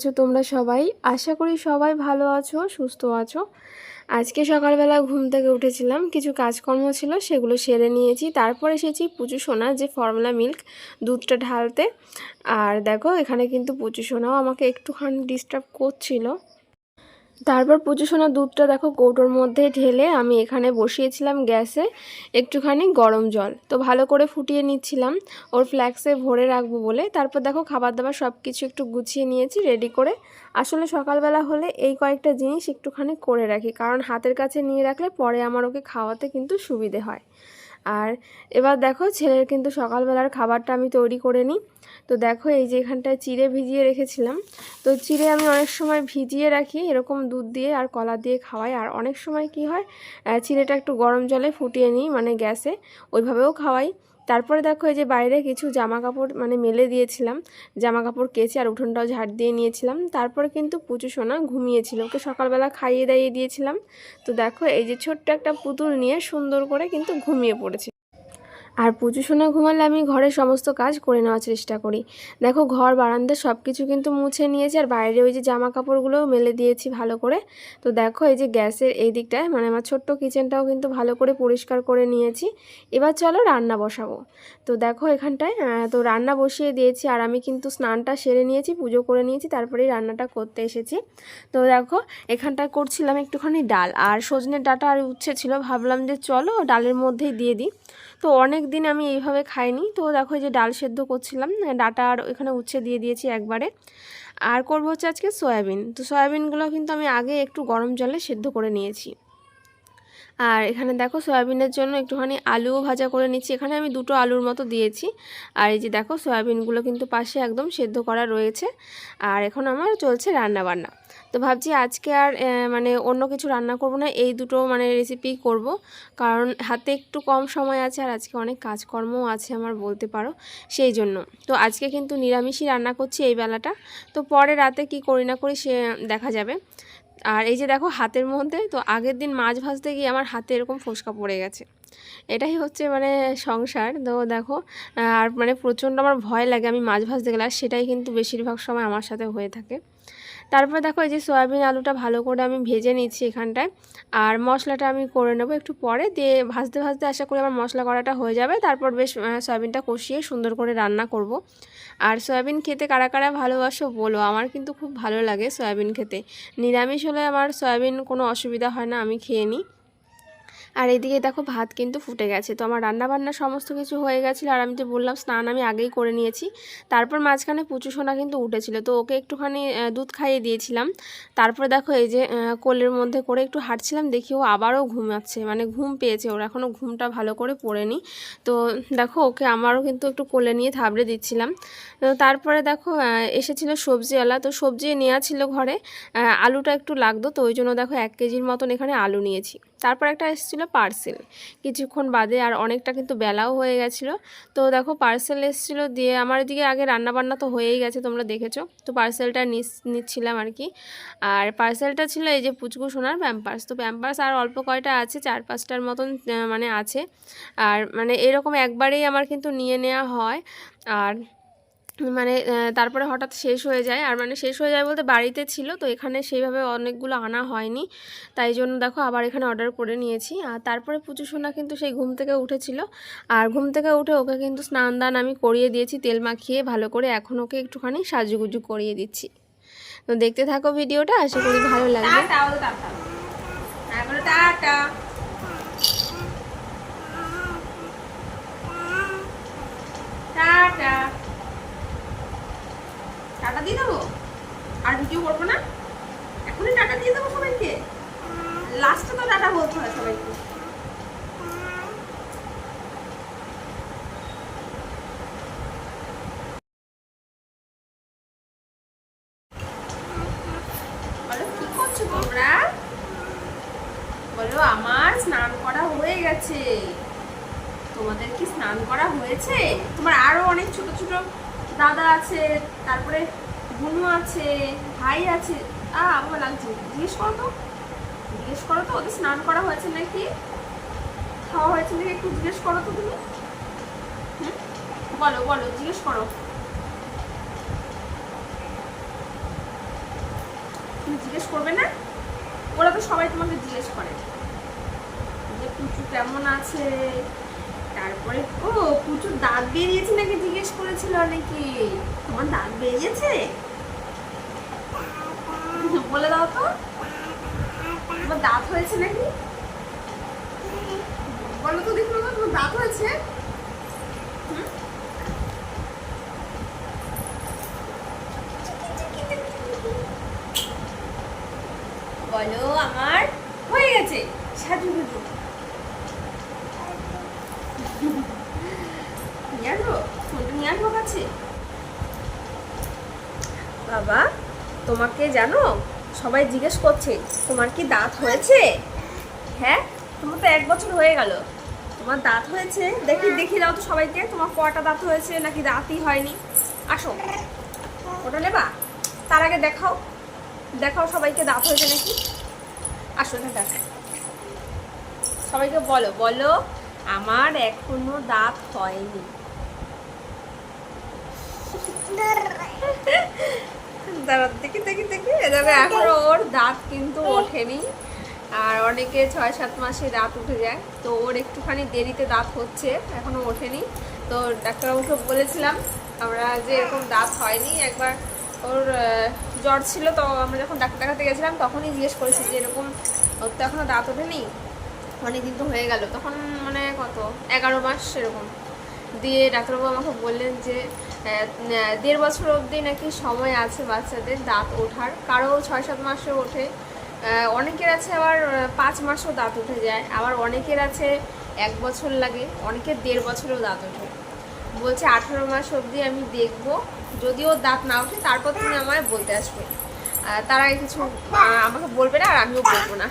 আছো তোমরা সবাই। আশা করি সবাই ভালো আছো, সুস্থ আছো। আজকে সকালবেলা ঘুম থেকে উঠেছিলাম, কিছু কাজকর্ম ছিল, সেগুলো সেরে নিয়েছি। তারপর এসেছি পুচু সোনা, যে ফর্মুলা মিল্ক দুধটা ঢালতে। আর দেখো, এখানে কিন্তু পুচু সোনাও আমাকে একটুখানি ডিস্টার্ব করছিল। তারপর পুজো সোনা দুধটা দেখো কৌটোর মধ্যে ঢেলে আমি এখানে বসিয়েছিলাম গ্যাসে একটুখানি গরম জল। তো ভালো করে ফুটিয়ে নিচ্ছিলাম, ওর ফ্ল্যাক্সে ভরে রাখব বলে। তারপর দেখো খাবার দাবার সব কিছু একটু গুছিয়ে নিয়েছি রেডি করে। আসলে সকালবেলা হলে এই কয়েকটা জিনিস একটুখানি করে রাখি, কারণ হাতের কাছে নিয়ে রাখলে পরে আমার ওকে খাওয়াতে কিন্তু সুবিধে হয়। আর এবার দেখো ছেলের কিন্তু সকালবেলার খাবারটা আমি তৈরি করে নিই। তো দেখো এই যে এখানটায় চিড়ে ভিজিয়ে রেখেছিলাম। তো চিড়ে আমি অনেক সময় ভিজিয়ে রাখি, এরকম দুধ দিয়ে আর কলা দিয়ে খাওয়াই। আর অনেক সময় কি হয় চিড়েটা একটু গরম জলে ফুটিয়ে নিই মানে গ্যাসে ওইভাবেও খাওয়াই। তারপরে দেখো এই যে বাইরে কিছু জামা কাপড় মানে মেলে দিয়েছিলাম জামা কাপড় কেচে আর উঠোনটাও ঝাড় দিয়ে নিয়েছিলাম। তারপরে কিন্তু পুচু সোনা ঘুমিয়েছিল, ওকে সকালবেলা খাইয়ে দাইয়ে দিয়েছিলাম। তো দেখো এই যে ছোট্ট একটা পুতুল নিয়ে সুন্দর করে কিন্তু ঘুমিয়ে পড়েছে আর পুজো সোনা ঘুমালে আমি ঘরের সমস্ত কাজ করে নেওয়ার চেষ্টা করি। দেখো ঘর বারান্দা সব কিছু কিন্তু মুছে নিয়েছি আর বাইরে ওই যে জামা কাপড়গুলোও মেলে দিয়েছি ভালো করে। তো দেখো এই যে গ্যাসের এই দিকটায় মানে আমার ছোট্ট কিচেনটাও কিন্তু ভালো করে পরিষ্কার করে নিয়েছি। এবার চলো রান্না বসাবো। তো দেখো এখানটায় তো রান্না বসিয়ে দিয়েছি আর আমি কিন্তু স্নানটা সেরে নিয়েছি, পুজো করে নিয়েছি, তারপরেই রান্নাটা করতে এসেছি। তো দেখো এখানটায় করছিলাম একটুখানি ডাল আর সজনের ডাটা আর উচ্ছে ছিল, ভাবলাম যে চলো ডালের মধ্যেই দিয়ে দিই। তো অনেক দিন আমি এইভাবে খাইনি। তো দেখো যে ডাল সেদ্ধ করছিলাম ডাটা আর এখানে উচ্ছে দিয়ে দিয়েছি একবারে। আর করব হচ্ছে আজকে সয়াবিন। তো সয়াবিনগুলো কিন্তু আমি আগে একটু গরম জলে সেদ্ধ করে নিয়েছি। আর এখানে দেখো সয়াবিনের জন্য একটুখানি আলুও ভাজা করে নিচ্ছি। এখানে আমি দুটো আলুর মতো দিয়েছি। আর এই যে দেখো সয়াবিনগুলো কিন্তু পাশে একদম সেদ্ধ করা রয়েছে। আর এখন আমার চলছে রান্না বান্না তো ভাবছি আজকে আর মানে অন্য কিছু রান্না করব না, এই দুটো মানে রেসিপি করব। কারণ হাতে একটু কম সময় আছে আর আজকে অনেক কাজকর্মও আছে আমার বলতে পারো, সেই জন্য। তো আজকে কিন্তু নিরামিষই রান্না করছি এই বেলাটা। তো পরে রাতে কি করি না করি সে দেখা যাবে। আর এই যে দেখো হাতের মধ্যে, তো আগের দিন মাছ ভাজতে গিয়ে আমার হাতে এরকম ফোসকা পড়ে গেছে। এটাই হচ্ছে মানে সংসার, তো দেখো, আর মানে প্রচণ্ড আমার ভয় লাগে আমি মাছ ভাজতে গেলে, আর সেটাই কিন্তু বেশিরভাগ সময় আমার সাথে হয়ে থাকে। তারপরে দেখো এই যে সয়াবিন আলুটা ভালো করে আমি ভেজে নিচ্ছি এখানটায়। আর মশলাটা আমি করে নেব একটু পরে। দিয়ে ভাজতে ভাজতে আশা করি আমার মশলা করাটা হয়ে যাবে। তারপর বেশ সয়াবিনটা কষিয়ে সুন্দর করে রান্না করব। আর সয়াবিন খেতে কারা কারা ভালোবাসো বলো? আমার কিন্তু খুব ভালো লাগে সয়াবিন খেতে। নিরামিষ হলে আমার সয়াবিন কোনো অসুবিধা হয় না, আমি খেয়ে নিই। আর এদিকে দেখো ভাত কিন্তু ফুটে গেছে। তো আমার রান্না বান্না সমস্ত কিছু হয়ে গেছিল আর আমি যে বললাম স্নান আমি আগেই করে নিয়েছি। তারপর মাঝখানে পুচু সোনা কিন্তু উঠেছিল। তো ওকে একটুখানি দুধ খাইয়ে দিয়েছিলাম। তারপরে দেখো এই যে কোলের মধ্যে করে একটু হাঁটছিলাম। দেখি ও আবারও ঘুমাচ্ছে। মানে ঘুম পেয়েছে ওর। এখনও ঘুমটা ভালো করে পড়েনি। তো দেখো ওকে আমারও কিন্তু একটু কোলে নিয়ে থাবড়ে দিচ্ছিলাম। তো তারপরে দেখো এসেছিল সবজিওয়ালা তো সবজি নেওয়া ছিল ঘরে। আলুটা একটু লাগতো। তো ওই জন্য দেখো এক কেজির মতন এখানে আলু নিয়েছি। তারপর একটা এসেছিল পার্সেল কিছুক্ষণ বাদে আর অনেকটা কিন্তু বেলাও হয়ে গেছিল। তো দেখো পার্সেল এসেছিল দিয়ে আমার এদিকে আগে রান্নাবান্না তো হয়েই গেছে, তোমরা দেখেছ। তো পার্সেলটা নিচ্ছিলাম আর কি। আর পার্সেলটা ছিল এই যে পুচকু সোনার প্যাম্পার্স তো প্যাম্পার্স আর অল্প কয়টা আছে, চার পাঁচটার মতন মানে আছে। আর মানে এরকম একবারেই আমার কিন্তু নিয়ে নেওয়া হয়। আর মানে তারপরে হঠাৎ শেষ হয়ে যায়। আর মানে শেষ হয়ে যায় বলতে বাড়িতে ছিল, তো এখানে সেইভাবে অনেকগুলো আনা হয়নি। তাই জন্য দেখো আবার এখানে অর্ডার করে নিয়েছি। আর তারপরে পুচু সোনা কিন্তু সেই ঘুম থেকে উঠেছিল। আর ঘুম থেকে উঠে ওকে কিন্তু স্নান দান আমি করিয়ে দিয়েছি, তেল মাখিয়ে ভালো করে এখন ওকে একটুখানি সাজুগুজু করিয়ে দিচ্ছি। তো দেখতে থাকো ভিডিওটা, আশা করি ভালো লাগবে। টাটা। টাটা দিয়ে দেবো? আর ভিডিও করব না? এখনই টাটা দিয়ে দেবো সবাইকে? লাস্টে তো টাটা বলতে হয় সবাইকে। বলো, কি করছ তোমরা? বলো, আমার স্নান করা হয়ে গেছে। তোমাদের কি স্নান করা হয়েছে? তোমার আরও অনেক ছোট ছোট দাদা আছে, তারপরে বুনু আছে, ভাই আছে। আমার লাগছে। জিজ্ঞেস করো তো। জিজ্ঞেস করো তো, ওদের স্নান করা হয়েছে নাকি? খাওয়া হয়েছে নাকি? একটু জিজ্ঞেস করো তো তুমি? বলো বলো, জিজ্ঞেস করো। তুমি জিজ্ঞেস করবে না? ওরা তো সবাই তোমাকে জিজ্ঞেস করে। যে পুচু কেমন আছে? তারপরে, ও, প্রচুর দাঁত বেরিয়েছে নাকি জিজ্ঞেস করেছিল অনেকে তোমার দাঁত বেরিয়েছে? বলে দাও তো। তোমার দাঁত হয়েছে নাকি? বলো তো দেখুন তোমার দাঁত হয়েছে? বলো, আমার হয়ে গেছে। সাজু গুজু নিয়ে আসব ফোনটা কাছে বাবা, তোমাকে জানো, সবাই জিজ্ঞেস করছে, তোমার কি দাঁত হয়েছে? হ্যাঁ তোমার তো এক বছর হয়ে গেল। তোমার দাঁত হয়েছে? দেখি দেখি দাও তো সবাইকে, তোমার কটা দাঁত হয়েছে? নাকি দাঁতই হয়নি? আসো। ওটা নেবা? তার আগে দেখাও। দেখাও সবাইকে দাঁত হয়েছে নাকি? আসো না দেখো। সবাইকে বলো বলো, আমার এখনও দাঁত হয়নি। এখনও ওর দাঁত কিন্তু ওঠেনি। আর অনেকে ছয়, সাত মাসে দাঁত উঠে যায়। তো ওর একটুখানি দেরিতে দাঁত হচ্ছে, এখনও ওঠেনি। তো ডাক্তারবাবুকে বলেছিলাম, আমরা যে এরকম দাঁত হয়নি, একবার ওর জ্বর ছিল, তো আমরা যখন ডাক্তার দেখাতে গেছিলাম, তখনই জিজ্ঞেস করেছি যে এরকম ওর তো এখনও দাঁত ওঠেনি। অনেক দিন তো হয়ে গেল। তখন মানে কত? এগারো মাস এরকম। দিয়ে ডাক্তারবাবু আমাকে বললেন যে দেড় বছর অবধি নাকি সময় আছে বাচ্চাদের দাঁত ওঠার। কারও ছয় সাত মাসে ওঠে। অনেকের আছে আবার পাঁচ মাসেও দাঁত উঠে যায়। আবার অনেকের আছে এক বছর লাগে, অনেকের দেড় বছরেও দাঁত ওঠে। বলছে, আঠেরো মাস অবধি আমি দেখব। যদিও দাঁত না ওঠে, তারপর তুমি আমায় বলতে আসবে। তারা কিছু আমাকে বলবে না আর আমিও বলব না।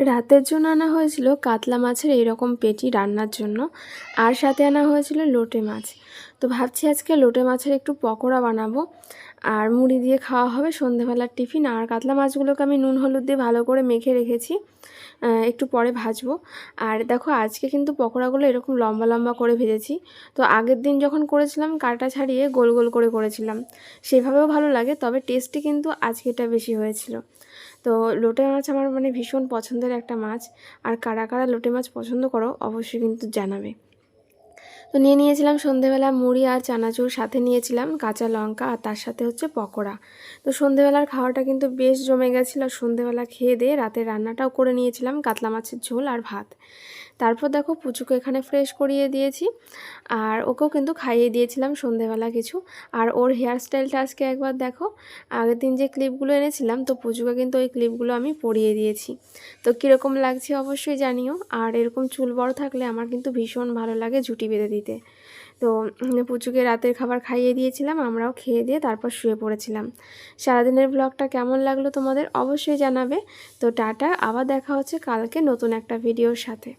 রাতের জন্য আনা হয়েছিল কাতলা মাছের এইরকম পেটি রান্নার জন্য। আর সাথে আনা হয়েছিল লোটে মাছ। তো ভাবছি আজকে লোটে মাছের একটু পকোড়া বানাবো। আর মুড়ি দিয়ে খাওয়া হবে সন্ধেবেলার টিফিন। আর কাতলা মাছগুলোকে আমি নুন, হলুদ দিয়ে ভালো করে মেখে রেখেছি। একটু পরে ভাজবো। আর দেখো, আজকে কিন্তু পকোড়াগুলো এরকম লম্বা লম্বা করে ভেজেছি। তো আগের দিন যখন করেছিলাম, কাটা ছাড়িয়ে গোল গোল করে করেছিলাম। সেভাবেও ভালো লাগে, তবে টেস্টটি কিন্তু আজকেটা বেশি হয়েছিল। তো লোটে মাছ আমার মানে ভীষণ পছন্দের একটা মাছ। আর কারা কারা লোটে মাছ পছন্দ করো, অবশ্যই কিন্তু জানাবে। তো নিয়ে নিয়েছিলাম সন্ধেবেলা মুড়ি আর চানাচুর, সাথে নিয়েছিলাম কাঁচা লঙ্কা আর তার সাথে হচ্ছে পকোড়া। তো সন্ধেবেলার খাওয়াটা কিন্তু বেশ জমে গেছিল। সন্ধেবেলা খেয়ে দিয়ে রাতে রান্নাটাও করে নিয়েছিলাম কাতলা মাছের ঝোল আর ভাত। তারপর দেখো পুচুকে এখানে ফ্রেশ করিয়ে দিয়েছি আর ওকেও কিন্তু খাইয়ে দিয়েছিলাম সন্ধেবেলা কিছু। আর ওর হেয়ার স্টাইলটা আজকে একবার দেখো, আগের দিন যে ক্লিপগুলো এনেছিলাম তো পুচুকে কিন্তু ওই ক্লিপগুলো আমি পরিয়ে দিয়েছি। তো কীরকম লাগছে অবশ্যই জানিও। আর এরকম চুল বড় থাকলে আমার কিন্তু ভীষণ ভালো লাগে জুটি বেঁধে দিতে তো পুচুকে রাতের খাবার খাইয়ে দিয়েছিলাম, আমরাও খেয়ে দিয়ে তারপর শুয়ে পড়েছিলাম। সারাদিনের ব্লগটা কেমন লাগল তোমাদের অবশ্যই জানাবে। তো টাটা, আবার দেখা হচ্ছে কালকে নতুন একটা ভিডিওর সাথে।